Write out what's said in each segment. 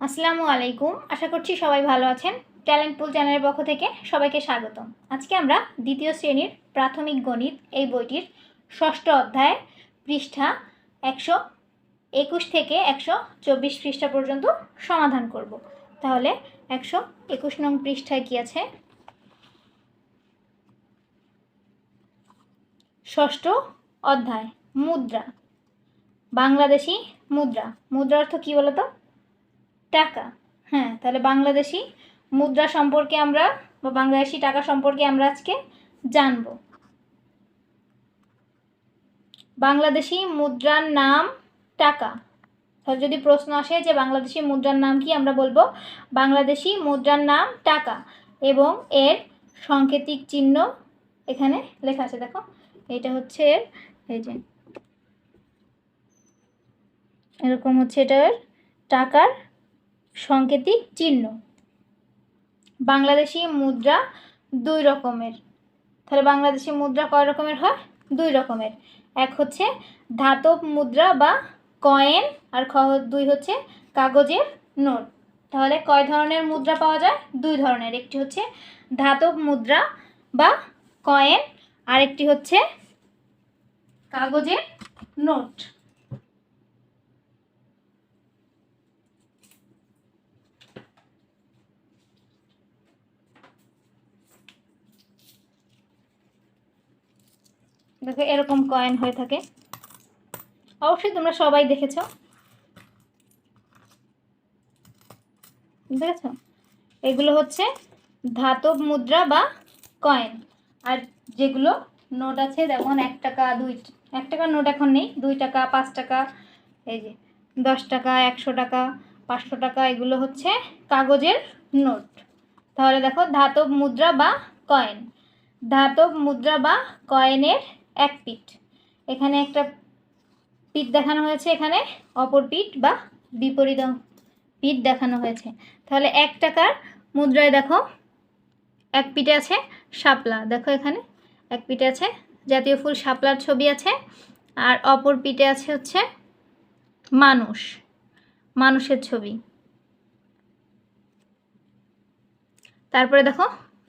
আসসালামু আলাইকুম। আশা করছি সবাই ভালো আছেন। ট্যালেন্ট পুল চ্যানেলের পক্ষ থেকে সবাইকে স্বাগতম। আজকে আমরা দ্বিতীয় শ্রেণির প্রাথমিক গণিত এই বইটির ষষ্ঠ অধ্যায় পৃষ্ঠা একশো একুশ থেকে একশো চব্বিশ পৃষ্ঠা পর্যন্ত সমাধান করব। তাহলে একশো একুশ নং পৃষ্ঠায় কি আছে? ষষ্ঠ অধ্যায়, মুদ্রা। বাংলাদেশি মুদ্রা। মুদ্রা অর্থ কী বলো তো টাকা। হ্যাঁ তাহলে বাংলাদেশি মুদ্রা সম্পর্কে আমরা বা বাংলাদেশি টাকা সম্পর্কে আমরা আজকে জানব। বাংলাদেশি মুদ্রার নাম টাকা। তাহলে যদি প্রশ্ন আসে যে বাংলাদেশি মুদ্রার নাম কি, আমরা বলব বাংলাদেশি মুদ্রার নাম টাকা এবং এর সাংকেতিক চিহ্ন এখানে লেখা আছে। দেখো, এটা হচ্ছে এর, এই যে, এরকম হচ্ছে এটার টাকার সাংকেতিক চিহ্ন। বাংলাদেশি মুদ্রা দুই রকমের। তাহলে বাংলাদেশি মুদ্রা কয় রকমের হয়? দুই রকমের। এক হচ্ছে ধাতব মুদ্রা বা কয়েন আর খ দুই হচ্ছে কাগজের নোট। তাহলে কয় ধরনের মুদ্রা পাওয়া যায়? দুই ধরনের। একটি হচ্ছে ধাতব মুদ্রা বা কয়েন, আরেকটি হচ্ছে কাগজের নোট। দেখো, এরকম কয়েন হয়ে থাকে। অবশ্যই তোমরা সবাই দেখেছ। দেখেছ এগুলো হচ্ছে ধাতব মুদ্রা বা কয়েন আর যেগুলো নোট আছে, যেমন এক টাকা, দুই এক টাকার নোট এখন নেই, দুই টাকা, পাঁচ টাকা, এই যে দশ টাকা, একশো টাকা, পাঁচশো টাকা, এগুলো হচ্ছে কাগজের নোট তাহলে দেখো, ধাতব মুদ্রা বা কয়েন ধাতব মুদ্রা বা কয়েনের এক পিঠ। এখানে একটা পিঠ দেখানো হয়েছে, এখানে অপর পিঠ বা বিপরীত পিঠ দেখানো হয়েছে। তাহলে এক টাকার মুদ্রায় দেখো, এক পিঠে আছে শাপলা। দেখো এখানে, এক পিঠে আছে জাতীয় ফুল শাপলার ছবি আছে, আর অপর পিঠে আছে হচ্ছে মানুষ, মানুষের ছবি। তারপরে দেখো,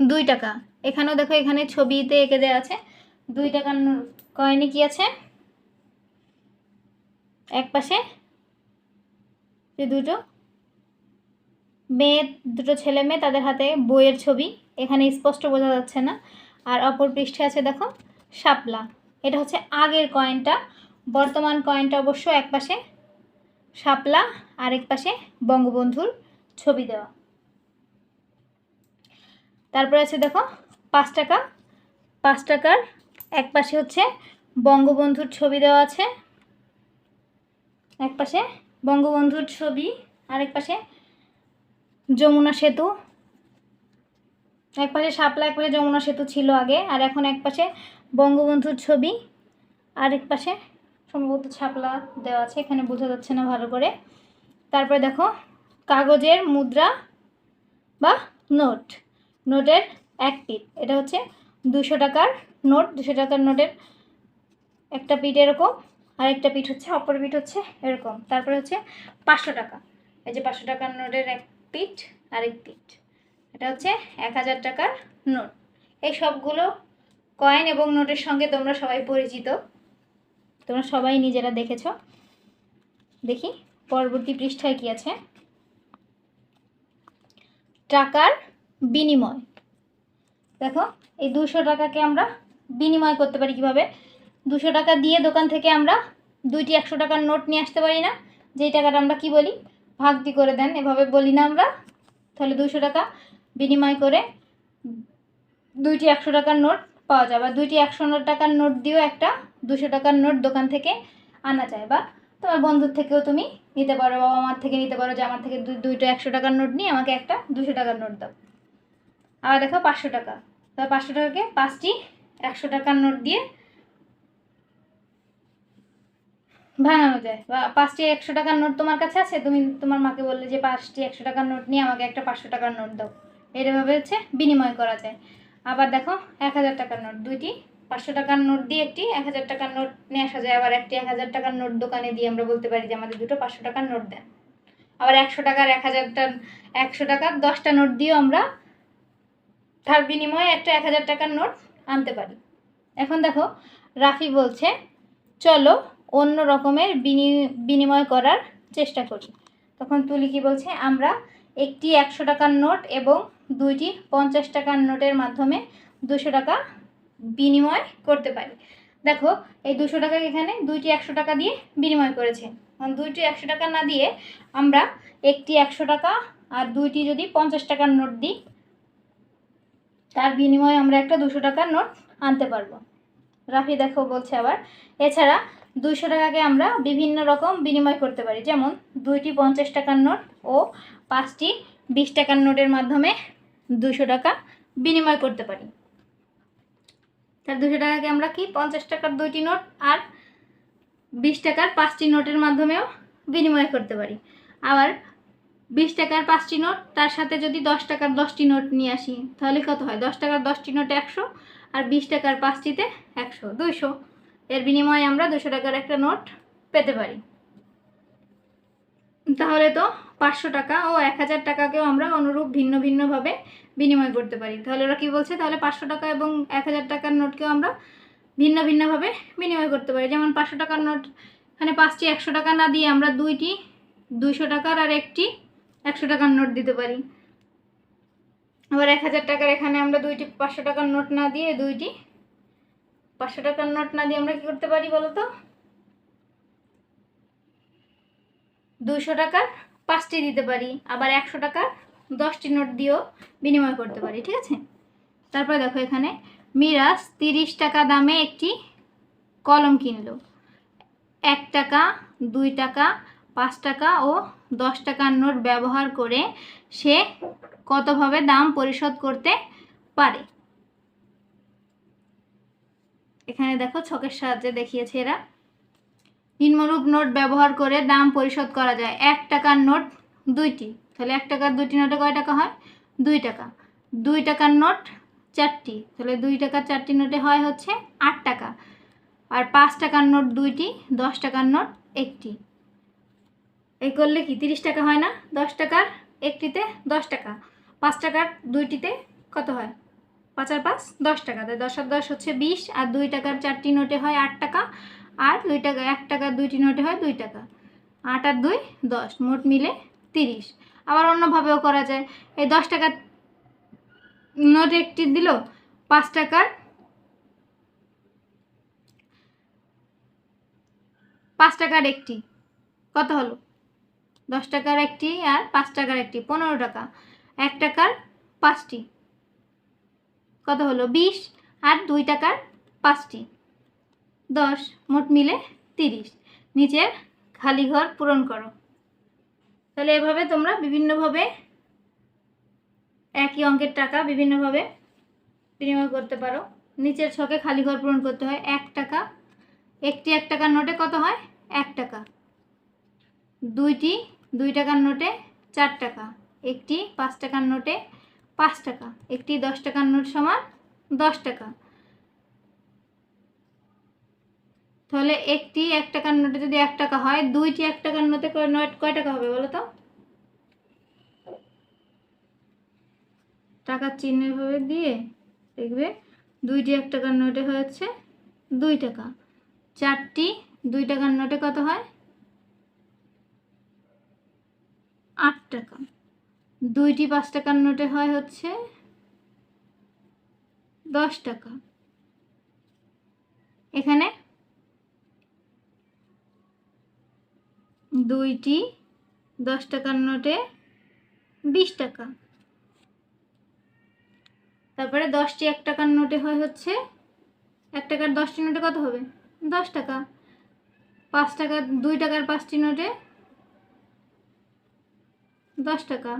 দুই টাকা। এখানেও দেখো, এখানে ছবিতে এঁকে দেওয়া আছে। দুই টাকার কয়েনে কি আছে? এক পাশে। যে দুটো। মেয়ে, দুটো ছেলে মেয়ে তাদের হাতে বইয়ের ছবি। এখানে স্পষ্ট বোঝা যাচ্ছে না। আর অপর পৃষ্ঠে আছে দেখো, শাপলা। এটা হচ্ছে আগের কয়েনটা। বর্তমান কয়েনটা অবশ্য এক পাশে শাপলা এক পাশে বঙ্গবন্ধুর ছবি দেওয়া। তারপরে আছে দেখো, পাঁচ টাকা। পাঁচ টাকার এক পাশে হচ্ছে বঙ্গবন্ধুর ছবি দেওয়া আছে। এক পাশে বঙ্গবন্ধুর ছবি, আরেক পাশে যমুনা সেতু। এক পাশে শাপলা এক পাশে যমুনা সেতু ছিল আগে, আর এখন এক পাশে বঙ্গবন্ধুর ছবি, আরেক পাশে সম্ভবত ছাপলা দেওয়া আছে, এখানে বোঝা যাচ্ছে না ভালো করে। তারপরে দেখো, কাগজের মুদ্রা বা নোট। নোটের এক পিট এটা হচ্ছে দুশো টাকার নোট, দুশো টাকার নোটের একটা পিঠ এরকম আর একটা পিঠ হচ্ছে, অপর পিঠ হচ্ছে এরকম। তারপরে হচ্ছে পাঁচশো টাকা। এই যে পাঁচশো টাকার নোটের এক পিঠ, আরেক পিঠ। এটা হচ্ছে এক হাজার টাকার নোট। এই সবগুলো কয়েন এবং নোটের সঙ্গে তোমরা সবাই পরিচিত। তোমরা সবাই নিজেরা দেখেছ। দেখি, পরবর্তী পৃষ্ঠায় কি আছে? টাকার বিনিময়। দেখো, এই দুশো টাকাকে আমরা বিনিময় করতে পারি কীভাবে? দুশো টাকা দিয়ে দোকান থেকে আমরা দুইটি একশো টাকার নোট নিয়ে আসতে পারি না? যেই টাকাটা আমরা কি বলি? ভাগটি করে দেন, এভাবে বলি না আমরা। তাহলে দুশো টাকা বিনিময় করে দুইটি একশো টাকার নোট পাওয়া যায়। বা দুইটি একশো টাকার নোট দিয়েও একটা দুশো টাকার নোট দোকান থেকে আনা যায়। বা তোমার বন্ধুর থেকেও তুমি নিতে পারো, বাবা আমার থেকে নিতে পারো যে আমার থেকে দুইটা একশো টাকার নোট নিয়ে আমাকে একটা দুশো টাকার নোট দাও। আবার দেখো পাঁচশো টাকা। তাহলে পাঁচশো টাকাকে পাঁচটি একশো টাকার নোট দিয়ে ভাঙানো যায়। বা পাঁচটি একশো টাকার নোট তোমার কাছে আছে? তুমি, তোমার মাকে বললে যে পাঁচটি একশো টাকার নোট নিয়ে আমাকে একটা পাঁচশো টাকার নোট দাও। এরভাবে হচ্ছে বিনিময় করা যায়। আবার দেখো, এক হাজার টাকার নোট, দুইটি পাঁচশো টাকার নোট দিয়ে একটি এক হাজার টাকার নোট নিয়ে আসা যায়। আবার একটি এক হাজার টাকার নোট দোকানে দিয়ে আমরা বলতে পারি যে আমাদের দুটো পাঁচশো টাকার নোট দেন। আবার একশো টাকার, এক হাজারটা একশো টাকার দশটা নোট দিয়েও আমরা তার বিনিময়ে একটা এক হাজার টাকার নোট আনতে পারি। এখন দেখো, রাফি বলছে, চলো অন্য রকমের বিনি- বিনিময় করার চেষ্টা করি। তখন তুলি কি বলছে, আমরা একটি একশো টাকার নোট এবং দুইটি পঞ্চাশ টাকার নোটের মাধ্যমে দুশো টাকা বিনিময় করতে পারি। দেখো, এই দুশো টাকা এখানে দুইটি একশো টাকা দিয়ে বিনিময় করেছে। দুইটি একশো টাকা না দিয়ে আমরা একটি একশো টাকা আর দুইটি যদি পঞ্চাশ টাকার নোট দিই তার বিনিময়ে আমরা একটা দুশো টাকার নোট আনতে পারব। রাফি দেখো বলছে আবার। এছাড়া দুইশো টাকাকে আমরা বিভিন্ন রকম বিনিময় করতে পারি। যেমন দুইটি পঞ্চাশ টাকার নোট ও পাঁচটি বিশ টাকার নোটের মাধ্যমে দুশো টাকা বিনিময় করতে পারি। তার দুশো টাকাকে আমরা কি পঞ্চাশ টাকার দুইটি নোট আর বিশ টাকার পাঁচটি নোটের মাধ্যমেও বিনিময় করতে পারি। আবার বিশ টাকার পাঁচটি নোট, তার সাথে যদি দশ টাকার দশটি নোট নিয়ে আসি, তাহলে কত হয়? দশ টাকার দশটি নোট একশো আর বিশ টাকার পাঁচটিতে একশো, দুইশো। এর বিনিময়ে আমরা দুশো টাকার একটা নোট পেতে পারি। তাহলে তো পাঁচশো টাকা ও এক হাজার টাকাকেও আমরা অনুরূপ ভিন্ন ভিন্নভাবে বিনিময় করতে পারি। তাহলে ওরা কী বলছে? তাহলে পাঁচশো টাকা এবং এক হাজার টাকার নোটকেও আমরা ভিন্ন ভিন্নভাবে বিনিময় করতে পারি। যেমন পাঁচশো টাকার নোট এখানে পাঁচটি একশো টাকা না দিয়ে আমরা দুইটি দুইশো টাকার আর একটি একশো টাকার নোট দিতে পারি। আবার এক হাজার টাকার এখানে আমরা দুইটি পাঁচশো টাকার নোট না দিয়ে দুইটি পাঁচশো টাকার নোট না দিয়ে আমরা কি করতে পারি বলো তো দুইশো টাকার পাঁচটি দিতে পারি, আবার একশো টাকার দশটি নোট দিয়েও বিনিময় করতে পারি, ঠিক আছে? তারপরে দেখো এখানে, মিরাজ তিরিশ টাকা দামে একটি কলম কিনলো। এক টাকা, দুই টাকা, পাঁচ টাকা ও দশ টাকার নোট ব্যবহার করে সে কতভাবে দাম পরিশোধ করতে পারে? এখানে দেখো ছকের সাহায্যে দেখিয়েছে এরা। নিম্নরূপ নোট ব্যবহার করে দাম পরিশোধ করা যায়। এক টাকার নোট দুইটি। তাহলে এক টাকার দুইটি নোটে কয় টাকা হয়? দুই টাকা। দুই টাকার নোট চারটি। তাহলে দুই টাকার চারটি নোটে হয় হচ্ছে আট টাকা। আর পাঁচ টাকার নোট দুইটি, দশ টাকার নোট একটি। এই করলে কি তিরিশ টাকা হয় না? দশ টাকার একটিতে দশ টাকা। পাঁচ টাকার দুইটিতে কত হয়? পাঁচ আর পাঁচ, দশ টাকা। তাই দশ আর দশ হচ্ছে বিশ, আর দুই টাকার চারটি নোটে হয় আট টাকা, আর দুই টাকা, এক টাকার দুইটি নোটে হয় দুই টাকা। আট আর দুই, দশ। মোট মিলে তিরিশ। আবার অন্যভাবেও করা যায়। এই দশ টাকার নোট একটি দিল, পাঁচ টাকার পাঁচ টাকার একটি। কত হলো? দশ টাকার একটি আর পাঁচ টাকার একটি, পনেরো টাকা। এক টাকার পাঁচটি। কত হলো? বিশ আর দুই টাকার পাঁচটি। দশ মোট মিলে তিরিশ। নিচের খালি ঘর পূরণ করো। তাহলে এভাবে তোমরা বিভিন্নভাবে একই অঙ্কের টাকা বিভিন্নভাবে বিনিময় করতে পারো। নিচের ছকে খালি ঘর পূরণ করতে হয় এক টাকা। একটি এক টাকার নোটে কত হয়? এক টাকা। দুইটি দুই টাকার নোটে চার টাকা, একটি পাঁচ টাকার নোটে পাঁচ টাকা, একটি দশ টাকার নোট সমান দশ টাকা। তাহলে একটি এক টাকার নোটে যদি এক টাকা হয়, দুইটি এক টাকার নোটে নোট কয় টাকা হবে বলো তো? টাকার চিহ্ন এভাবে দিয়ে দেখবে দুইটি এক টাকার নোটে হয়েছে দুই টাকা। চারটি দুই টাকার নোটে কত হয়? আট টাকা। দুইটি পাঁচ টাকার নোটে হয় হচ্ছে দশ টাকা। এখানে দুইটি দশ টাকার নোটে বিশ টাকা। তারপরে দশটি এক টাকার নোটে হয় হচ্ছে এক টাকার দশটি নোটে কত হবে? দশ টাকা। পাঁচ টাকা দুই টাকার পাঁচটি নোটে দশ টাকা।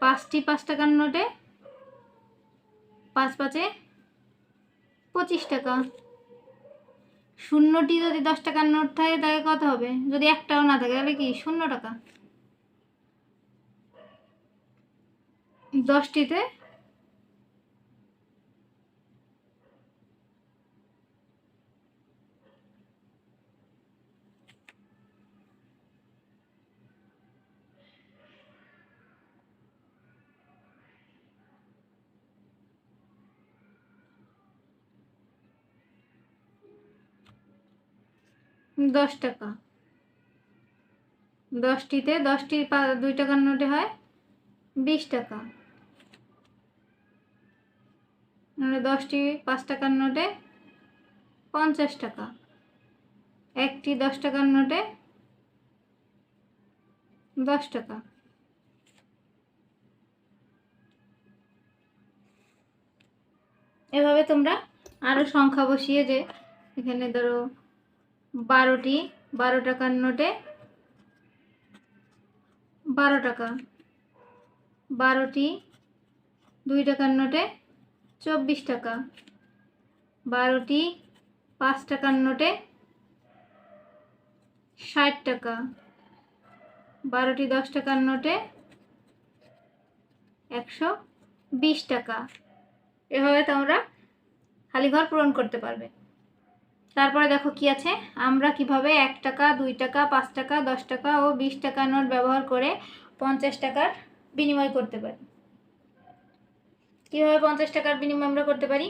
পাঁচটি পাঁচ টাকার নোটে পাঁচ পাঁচে পঁচিশ টাকা। শূন্যটি যদি দশ টাকার নোট থাকে, তাহলে কত হবে? যদি একটাও না থাকে, তাহলে কি? শূন্য টাকা। দশটিতে দশ টাকা। দশটিতে দশটি দুই টাকার নোটে হয় বিশ টাকা। মানে দশটি পাঁচ টাকার নোটে পঞ্চাশ টাকা। একটি দশ টাকার নোটে দশ টাকা। এভাবে তোমরা আরও সংখ্যা বসিয়ে যে এখানে ধরো বারোটি, বারো টাকার নোটে বারো টাকা। বারোটি, দুই টাকার নোটে চব্বিশ টাকা। বারোটি, পাঁচ টাকার নোটে ষাট টাকা। বারোটি, দশ টাকার নোটে একশো বিশ টাকা। এভাবে তোমরা খালি ঘর পূরণ করতে পারবে। তারপরে দেখো কি আছে? আমরা কীভাবে এক টাকা, দুই টাকা, পাঁচ টাকা, দশ টাকা ও বিশ টাকা নোট ব্যবহার করে পঞ্চাশ টাকার বিনিময় করতে পারি। কীভাবে পঞ্চাশ টাকার বিনিময় আমরা করতে পারি?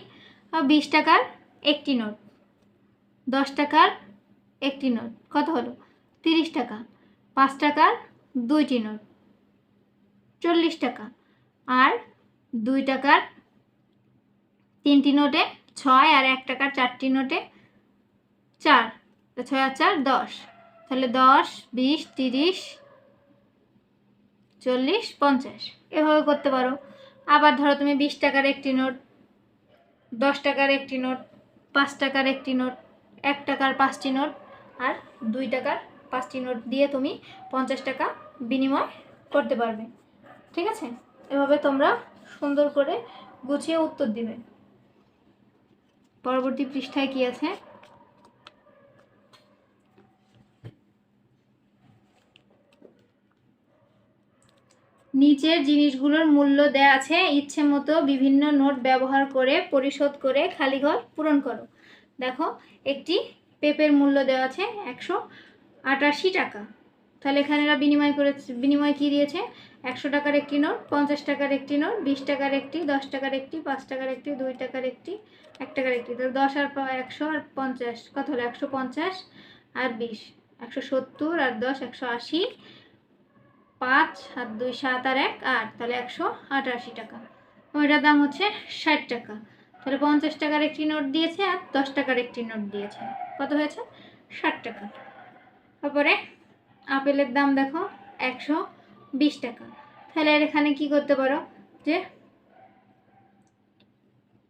বিশ টাকার একটি নোট, দশ টাকার একটি নোট, কত হলো? তিরিশ টাকা, পাঁচ টাকার দুইটি নোট, চল্লিশ টাকা, আর দুই টাকার তিনটি নোটে ছয়, আর এক টাকার চারটি নোটে চার। ছয় আর চার, দশ। তাহলে দশ, বিশ, তিরিশ, চল্লিশ, পঞ্চাশ। এভাবে করতে পারো। আবার ধরো তুমি বিশ টাকার একটি নোট, দশ টাকার একটি নোট, পাঁচ টাকার একটি নোট, এক টাকার পাঁচটি নোট আর দুই টাকার পাঁচটি নোট দিয়ে তুমি পঞ্চাশ টাকা বিনিময় করতে পারবে। ঠিক আছে? এভাবে তোমরা সুন্দর করে গুছিয়ে উত্তর দিবে। পরবর্তী পৃষ্ঠায় কি আছে? নিচের জিনিসগুলোর মূল্য দেয়া আছে, ইচ্ছে মতো বিভিন্ন নোট ব্যবহার করে, পরিশোধ করে, খালি ঘর পূরণ করো। দেখো, একটি পেপের মূল্য দেওয়া আছে একশো আটাশি টাকা। তাহলে এখানে এরা বিনিময় করে বিনিময় কী দিয়েছে? একশো টাকার একটি নোট, পঞ্চাশ টাকার একটি নোট, বিশ টাকার একটি, দশ টাকার একটি, পাঁচ টাকার একটি, দুই টাকার একটি, এক টাকার একটি। তো দশ আর একশো আর পঞ্চাশ, কত হলো? একশো পঞ্চাশ আর বিশ। একশো সত্তর আর দশ, একশো আশি। পাঁচ, সাত, দুই, সাত আর এক, আট। তাহলে একশো আটাশি টাকা। ওইটার দাম হচ্ছে ষাট টাকা। তাহলে পঞ্চাশ টাকার একটি নোট দিয়েছে আর দশ টাকার একটি নোট দিয়েছে। কত হয়েছে? ষাট টাকা। তারপরে আপেলের দাম দেখো, একশো বিশ টাকা। তাহলে এখানে কি করতে পারো? যে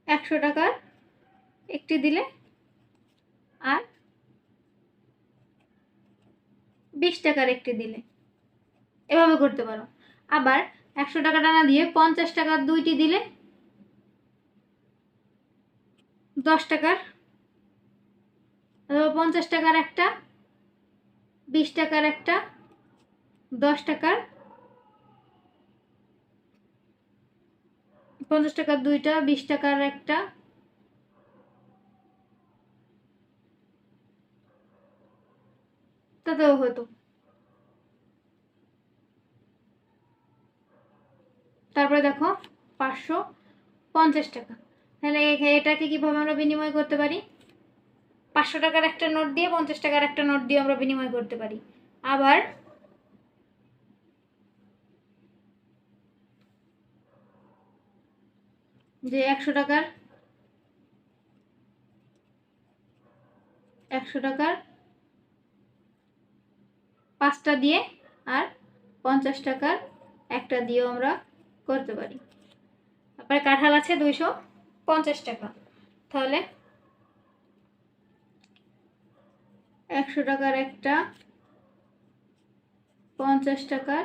একশো টাকার একটি দিলে আর বিশ টাকার একটি দিলে। এভাবে করতে পারো। আবার একশো টাকাটা না দিয়ে পঞ্চাশ টাকার দুইটি দিলে দশ টাকার, অথবা পঞ্চাশ টাকার একটা, বিশ টাকার একটা, দশ টাকার, পঞ্চাশ টাকার দুইটা, বিশ টাকার একটা, তাতেও হতো। তারপরে দেখো পাঁচশো পঞ্চাশ টাকা। তাহলে এটাকে কীভাবে আমরা বিনিময় করতে পারি? পাঁচশো টাকার একটা নোট দিয়ে পঞ্চাশ টাকার একটা নোট দিয়ে আমরা বিনিময় করতে পারি। আবার যে একশো টাকার একশো টাকার পাঁচটা দিয়ে আর পঞ্চাশ টাকার একটা দিয়েও আমরা করতে পারি। তারপরে কাঁঠাল আছে দুইশো পঞ্চাশ টাকা। তাহলে একশো টাকার একটা, পঞ্চাশ টাকার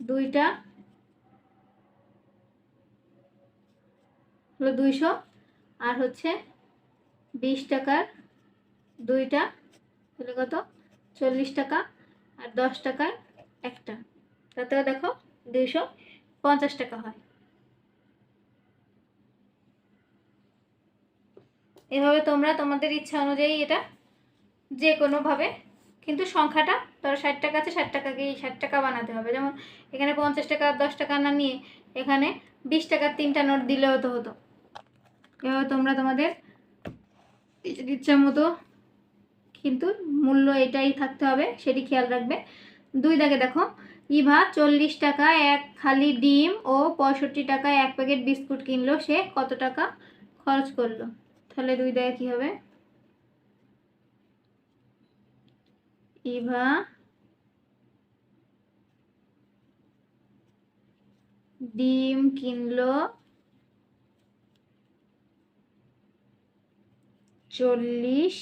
দুইটা হলো দুইশো, আর হচ্ছে বিশ টাকার দুইটা তাহলে কত? চল্লিশ টাকা, আর দশ টাকার একটা। তাতেও দেখো দুইশো পঞ্চাশ টাকা হয়। এভাবে তোমরা তোমাদের ইচ্ছা অনুযায়ী এটা যে কোনোভাবে কিন্তু সংখ্যাটা ধরো ষাট টাকা আছে, ষাট টাকাকেই ষাট টাকা বানাতে হবে। যেমন এখানে পঞ্চাশ টাকা, দশ টাকা না নিয়ে এখানে বিশ টাকার তিনটা নোট দিলেও তো হতো। এভাবে তোমরা তোমাদের ইচ্ছা মতো কিন্তু মূল্য এটাই থাকতে হবে, সেটি খেয়াল রাখবে। দুই দাগে দেখো ইভা চল্লিশ টাকা, এক খালি ডিম ও পঁয়ষট্টি টাকায় এক প্যাকেট বিস্কুট কিনলো। সে কত টাকা খরচ করল? তাহলে দুই দাগে কী হবে? ইভা ডিম কিনলো চল্লিশ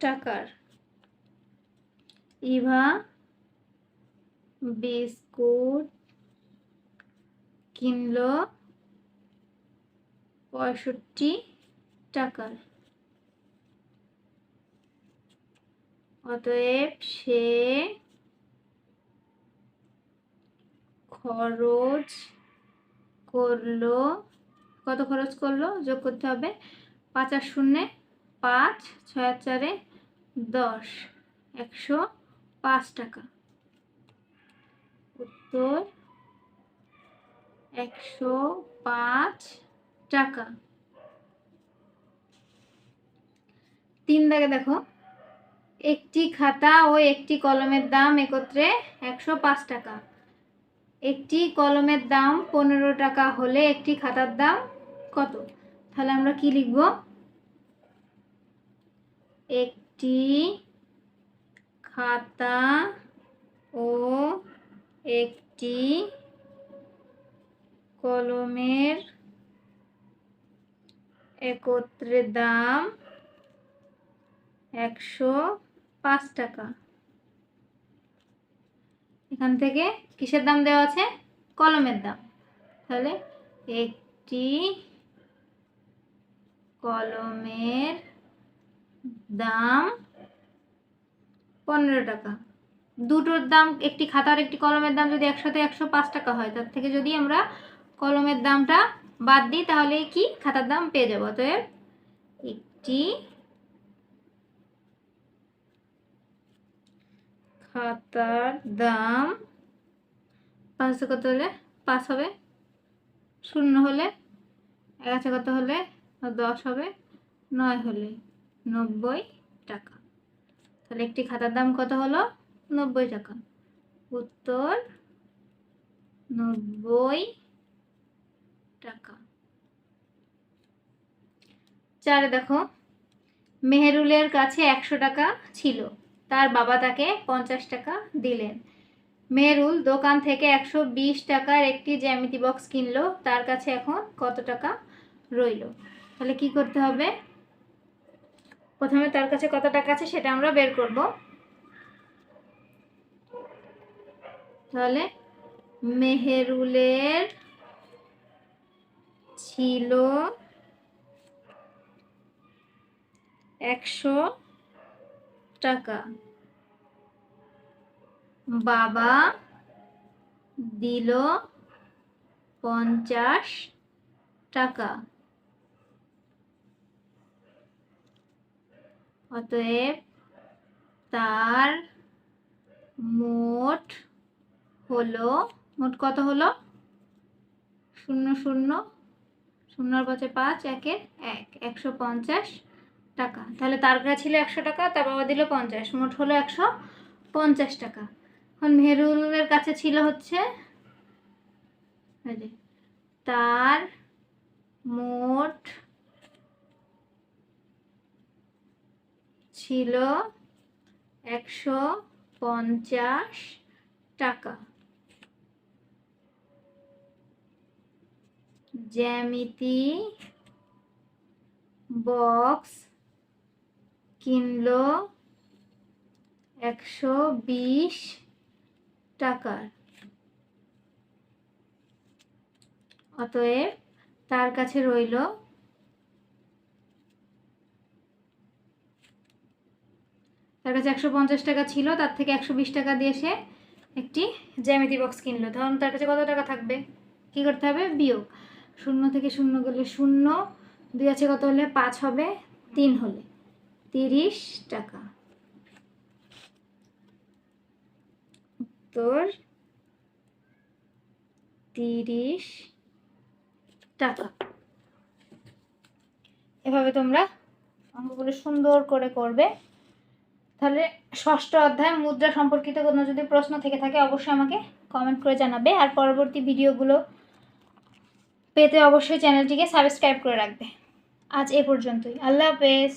টাকার। ইভা বিস্কুট কিনলো পঁয়ষট্টি টাকার। অতএব সে খরচ করল, কত খরচ করল? যোগ করতে হবে পাঁচ আর শূন্যে পাঁচ, ছয় চারে দশ, একশো পাঁচ টাকা। উত্তর একশো পাঁচ টাকা। তিন দাগে দেখো, একটি খাতা ও একটি কলমের দাম একত্রে একশো পাঁচ টাকা। একটি কলমের দাম পনেরো টাকা হলে একটি খাতার দাম কত? তাহলে আমরা কি লিখব? একটি খাতা ও একটি কলমের একত্রে দাম একশো পাঁচ টাকা। এখান থেকে কিসের দাম দেওয়া আছে? কলমের দাম। তাহলে একটি কলমের দাম পনেরো টাকা। দুটোর দাম, একটি খাতার একটি কলমের দাম যদি একসাথে একশো পাঁচ টাকা হয়, তার থেকে যদি আমরা কলমের দামটা বাদ দিই, তাহলে কি? খাতার দাম পেয়ে যাব। অতএব একটি খাতার দাম পাঁচ কত হলে? পাঁচ হবে। শূন্য হলে এক আছে কত হলে? দশ হবে। নয় হলে নব্বই টাকা। তাহলে একটি খাতার দাম কত হলো? নব্বই টাকা। উত্তর, নব্বই টাকা। চারে, দেখো। মেহেরুলের কাছে একশো টাকা ছিল। তার বাবা তাকে পঞ্চাশ টাকা দিলেন। মেহরুল দোকান থেকে একশো বিশ টাকার একটি জ্যামিতি বক্স কিনলো। তার কাছে এখন কত টাকা রইল? তাহলে কি করতে হবে? প্রথমে তার কাছে কত টাকা আছে সেটা আমরা বের করব। তাহলে মেহেরুলের ছিল একশো টাকা। বাবা দিল পঞ্চাশ টাকা। অতএব তার মোট হলো, মোট কত হলো? শূন্য শূন্য। শূন্যর পাশে পাঁচ, একের এক। একশো পঞ্চাশ টাকা। তাহলে তার কাছে ছিল একশো টাকা, তার বাবা দিল পঞ্চাশ। মোট হলো একশো পঞ্চাশ টাকা। এখন মেহরুলের কাছে ছিল হচ্ছে তার মোট ছিল একশো পঞ্চাশ টাকা। জ্যামিতি বক্স কিনলো একশো বিশ টাকার। অতএব তার কাছে রইল তার কাছে একশো পঞ্চাশ টাকা ছিল, তার থেকে একশো বিশ টাকা দিয়ে সে একটি জ্যামিতি বক্স কিনলো। তখন তার কাছে কত টাকা থাকবে? কি করতে হবে? বিয়োগ। শূন্য থেকে শূন্য গেলে শূন্য, দুই আছে কত হলে? পাঁচ হবে, তিন হলে। তিরিশ টাকা। উত্তর, তিরিশ টাকা। এভাবে তোমরা অঙ্কগুলো সুন্দর করে করবে। তাহলে ষষ্ঠ অধ্যায় মুদ্রা সম্পর্কিত কোনো যদি প্রশ্ন থেকে থাকে, অবশ্যই আমাকে কমেন্ট করে জানাবে। আর পরবর্তী ভিডিওগুলো পেতে অবশ্যই চ্যানেলটিকে সাবস্ক্রাইব করে রাখবে। আজ এ পর্যন্তই। আল্লাহ হাফেজ।